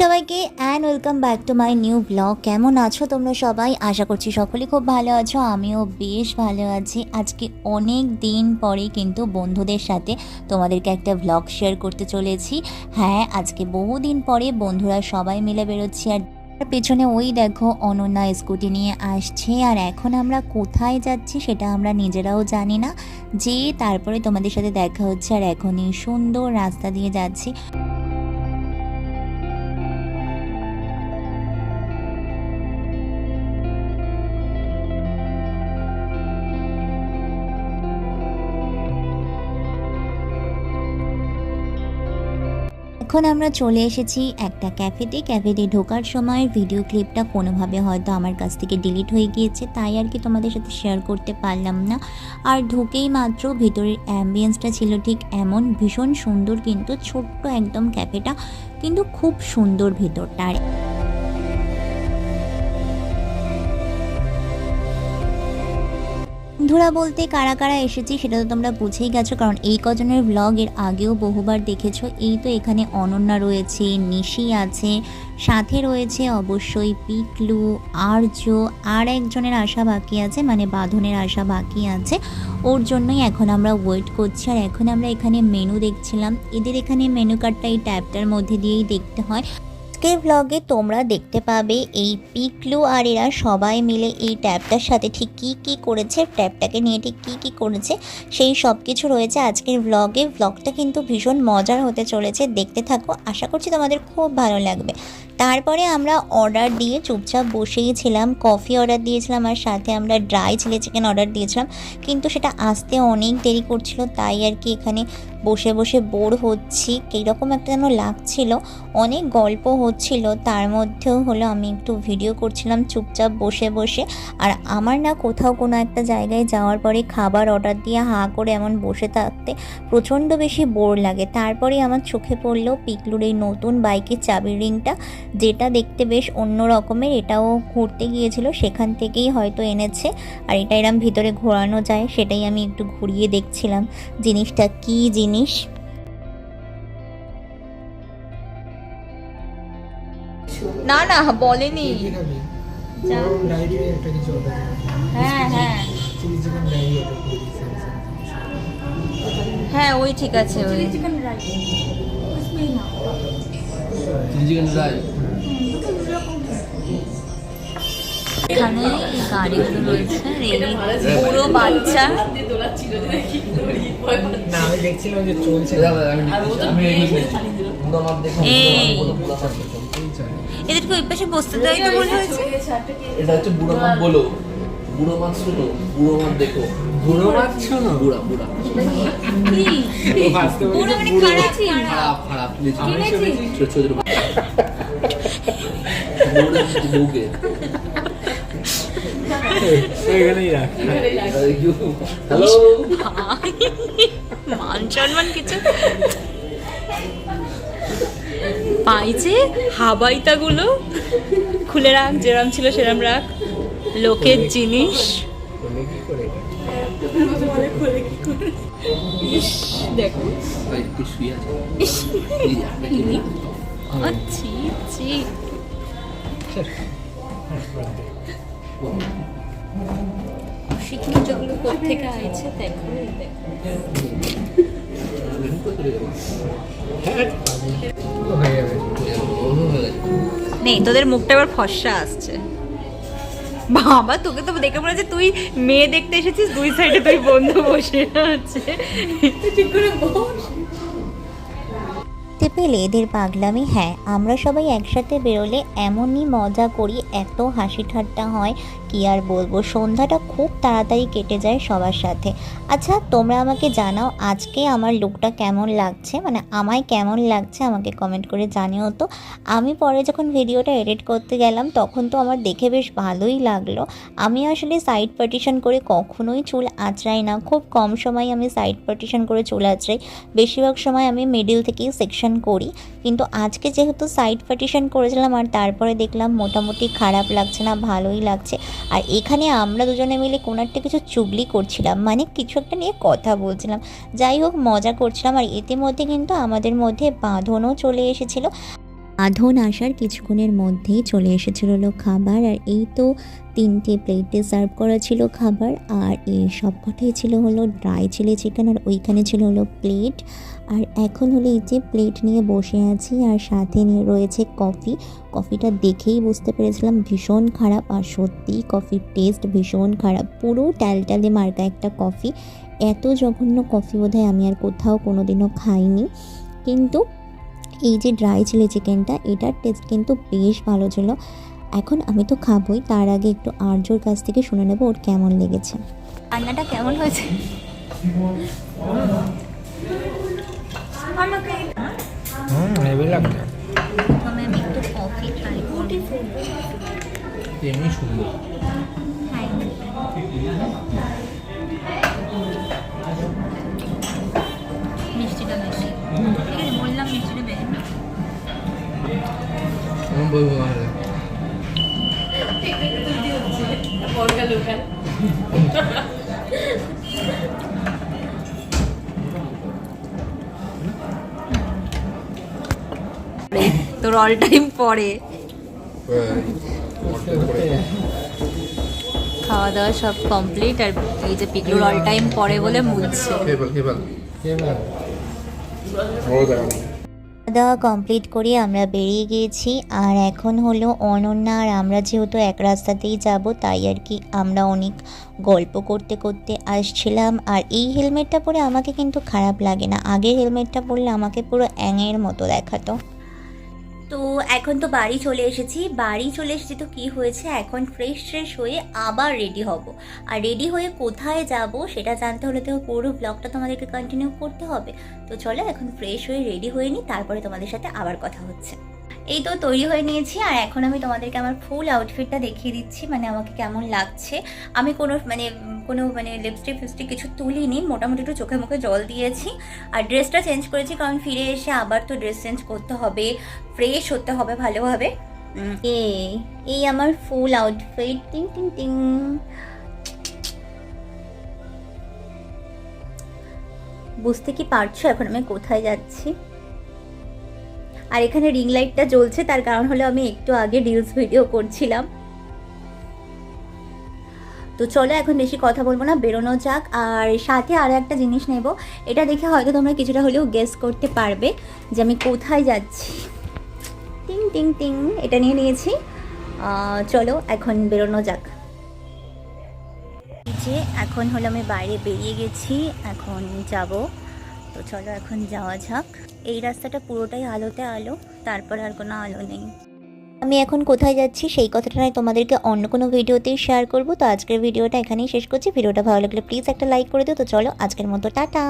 সবাইকে and welcome back to my new blog কেমন আছো তোমরা সবাই? আশা করছি সকলেই খুব ভালো আছো, আমিও বেশ ভালো আছি। আজকে অনেক দিন পরে কিন্তু বন্ধুদের সাথে তোমাদেরকে একটা ব্লগ শেয়ার করতে চলেছি। হ্যাঁ আজকে বহুদিন পরে বন্ধুরা সবাই মিলে বেরোচ্ছি, আর তার পেছনে ওই দেখো অনন্যা স্কুটি নিয়ে আসছে, আর এখন আমরা কোথায় যাচ্ছি সেটা আমরা নিজেরাও জানি না। যে তারপরে তোমাদের সাথে দেখা হচ্ছে, আর এখনই সুন্দর রাস্তা দিয়ে যাচ্ছি। এখন আমরা চলে এসেছি একটা ক্যাফেতে। ক্যাফেতে ঢোকার সময় ভিডিও ক্লিপটা কোনোভাবে হয়তো আমার কাছ থেকে ডিলিট হয়ে গিয়েছে, তাই আর কি তোমাদের সাথে শেয়ার করতে পারলাম না। আর ঢুকেই মাত্র ভিতরের অ্যাম্বিয়েন্সটা ছিল ঠিক এমন, ভীষণ সুন্দর কিন্তু ছোট্ট একদম ক্যাফেটা, কিন্তু খুব সুন্দর ভেতরটা বন্ধুরা বলতে কারা কারা এসেছি সেটা তো তোমরা বুঝেই গেছো, কারণ এই কজনের ব্লগ এর আগেও বহুবার দেখেছ। এই তো এখানে অনন্যা রয়েছে, নিশি আছে, সাথে রয়েছে অবশ্যই পিকলু আর্য আর একজনের আশা বাকি আছে মানে বাঁধনের আশা বাকি আছে। ওর জন্যই এখন আমরা ওয়েট করছি, আর এখন আমরা এখানে মেনু দেখছিলাম। এদের এখানে মেনু কার্ডটা এই ট্যাবটার মধ্যে দিয়েই দেখতে হয়। আজকের ব্লগে তোমরা দেখতে পাবে এই পিকলু আর এরা সবাই মিলে এই ট্যাবটার সাথে ঠিক কি কি করেছে ট্যাবটাকে নিয়ে ঠিক কি কি করেছে, সেই সব কিছু রয়েছে আজকের ব্লগে ব্লগটা কিন্তু ভীষণ মজার হতে চলেছে, দেখতে থাকো। আশা করছি তোমাদের খুব ভালো লাগবে। তারপরে আমরা অর্ডার দিয়ে চুপচাপ বসেই ছিলাম কফি অর্ডার দিয়েছিলাম আর সাথে আমরা ড্রাই চিলি চিকেন অর্ডার দিয়েছিলাম। কিন্তু সেটা আসতে অনেক দেরি করছিল, তাই আর কি এখানে বসে বসে বোর হচ্ছি। কীরকম একটা যেন লাগছিল, অনেক গল্প হচ্ছিল, তার মধ্যেও হলো আমি একটু ভিডিও করছিলাম চুপচাপ বসে বসে। আর আমার না কোথাও কোনো একটা জায়গায় যাওয়ার পরে খাবার অর্ডার দিয়ে হাঁ করে এমন বসে থাকতে প্রচণ্ড বেশি বোর লাগে। তারপরে আমার চোখে পড়ল পিকলুর এই নতুন বাইকের চাবির রিংটা। যেটা দেখতে বেশ অন্য রকমের এটাও ঘুরতে গিয়েছিল সেখান থেকেই হয়তো এনেছে। আর এটা এরম ভিতরে ঘোরানো যায় সেটাই আমি একটু ঘুরিয়ে দেখছিলাম জিনিসটা কি জিনিস? না না বলেনি। হ্যাঁ হ্যাঁ।, হ্যাঁ। ওই ঠিক আছে ওই। চিকেন রাইস এখানে এই গাড়িগুলো রয়েছে এই পুরো বাচ্চা। এদেরকে ওই পাশে বসতে দেয় তো বলে হয়েছে এটা হচ্ছে বুড়ো মাছ বলো। বুড়ো মাছ শুনো বুড়ো মাছ দেখো। বুড়ো মাছ শোনো? বুড়া বুড়া। বাস্তবে পুরো মানে খারাপ খারাপ খারাপ ছোট ছোট হ্যালো মান সম্মান কিছু পাইছে হাবাইতাগুলো খুলে রাখ যেরাম ছিল সেরাম রাখ। লোকের জিনিস। দেখো। ছি শিক্ষিতগুলো কোথেকে আইছে দেখো। নেই, তোদের মুখটা এবার ফর্সা আসছে। বাবা, তোকে তো দেখে মনে হচ্ছে তুই মেয়ে দেখতে এসেছিস, দুই সাইডে তুই বন্ধু বসে আছে। ঠিক করে বস। দেখতে পেলে এদের পাগলামি হ্যাঁ আমরা সবাই একসাথে বেরোলে এমনই মজা করি, এত হাসি ঠাট্টা হয়, কি আর বলব, সন্ধ্যাটা খুব তাড়াতাড়ি কেটে যায় সবার সাথে। আচ্ছা তোমরা আমাকে জানাও আজকে আমার লুকটা কেমন লাগছে মানে আমায় কেমন লাগছে আমাকে কমেন্ট করে জানিও তো। আমি পরে যখন ভিডিওটা এডিট করতে গেলাম, তখন তো আমার দেখে বেশ ভালোই লাগল। আমি আসলে সাইড পার্টিশন করে কখনোই চুল আঁচড়াই না, খুব কম সময় আমি সাইড পার্টিশন করে চুল আঁচড়াই। বেশিরভাগ সময় আমি মিডিল থেকেই সেকশন করি। কিন্তু আজকে যেহেতু সাইড পার্টিশন করেছিলাম আর তারপরে দেখলাম মোটামুটি খারাপ লাগছে না, ভালোই লাগছে। আর এখানে আমরা দুজনে মিলে কোনো একটা কিছু চুগলি করছিলাম মানে কিছু একটা নিয়ে কথা বলছিলাম। যাই হোক, মজা করছিলাম। আর ইতিমধ্যে কিন্তু আমাদের মধ্যে বাঁধনও চলে এসেছিল। আধন আসার কিছুক্ষণের মধ্যেই চলে এসেছিল খাবার, আর এই তো তিনটে প্লেটে সার্ভ করা ছিল খাবার, আর এই সবকটাই ছিল হলো ড্রাই চিলি চিকেন, আর ওইখানে ছিল হলো প্লেট। আর এখন হলো এই যে প্লেট নিয়ে বসে আছি, আর সাথে নিয়ে রয়েছে কফি। কফিটা দেখেই বুঝতে পেরেছিলাম ভীষণ খারাপ, আর সত্যিই কফির টেস্ট ভীষণ খারাপ। পুরো ট্যালটালে মার্কা একটা কফি। এত জঘন্য কফি বোধহয় আমি আর কোথাও কোনোদিনও খাইনি। কিন্তু এই যে ড্রাই চিলি চিকেনটা এটার টেস্ট কিন্তু বেশ ভালো ছিল। এখন আমি তো খাবোই তার আগে একটু আর্যর কাছ থেকে শুনে নেব ওর কেমন লেগেছে। রান্নাটা কেমন হয়েছে? তোর অল টাইম পরে। খাওয়া দাওয়া সব কমপ্লিট আর এই যে পিকলুর অল টাইম পরে বলে খাওয়া দাওয়া কমপ্লিট করে আমরা বেরিয়ে গিয়েছি। আর এখন হলো অনন্যা আর আমরা যেহেতু এক রাস্তাতেই যাব, তাই আর কি আমরা অনেক গল্প করতে করতে আসছিলাম। আর এই হেলমেটটা পরে আমাকে কিন্তু খারাপ লাগে না। আগের হেলমেটটা পরলে আমাকে পুরো অ্যাংয়ের মতো দেখাতো। তো এখন তো বাড়ি চলে এসেছি। বাড়ি চলে এসেছি তো কী হয়েছে? এখন ফ্রেশ ফ্রেশ হয়ে আবার রেডি হব। আর রেডি হয়ে কোথায় যাব সেটা জানতে হলে তো পুরো ব্লগটা তোমাদেরকে কন্টিনিউ করতে হবে। তো চলো এখন ফ্রেশ হয়ে রেডি হয়ে নিই, তারপরে তোমাদের সাথে আবার কথা হচ্ছে। এই তো তৈরি হয়ে নিয়েছি, আর এখন আমি তোমাদেরকে আমার ফুল আউটফিটটা দেখিয়ে দিচ্ছি মানে আমাকে কেমন লাগছে। আমি কোনো মানে কোনো মানে লিপস্টিক ফিপস্টিক কিছু তুলিনি, মোটামুটি একটু চোখে মুখে জল দিয়েছি। আর ড্রেসটা চেঞ্জ করেছি কারণ ফিরে এসে আবার তো ড্রেস চেঞ্জ করতে হবে ফ্রেশ হতে হবে ভালোভাবে। এই এই আমার ফুল আউটফিট টিং টিং টিং। বুঝতে কি পারছ এখন আমি কোথায় যাচ্ছি? আর এখানে রিং লাইটটা জ্বলছে, তার কারণ হলো আমি একটু আগে রিলস ভিডিও করছিলাম। তো চলো এখন বেশি কথা বলব না, বেরোনো যাক। আর সাথে আরও একটা জিনিস নেব, এটা দেখে হয়তো তোমরা কিছুটা হলেও গেস করতে পারবে যে আমি কোথায় যাচ্ছি। টিং টিং টিং, এটা নিয়ে নিয়েছি। চলো এখন বেরোনো যাক। যে এখন হলো আমি বাইরে বেরিয়ে গেছি, এখন যাব। তো চলো এখন যাওয়া যাক। এই রাস্তাটা পুরোটাই আলোতে আলো, তারপর আর কোনো আলো নেই। আমি এখন কোথায় যাচ্ছি সেই কথাটা নয় তোমাদেরকে অন্য কোনো ভিডিওতেই শেয়ার করব। তো আজকের ভিডিওটা এখানেই শেষ করছি। ভিডিওটা ভালো লাগলে প্লিজ একটা লাইক করে দিও। তো চলো আজকের মতো, টাটা!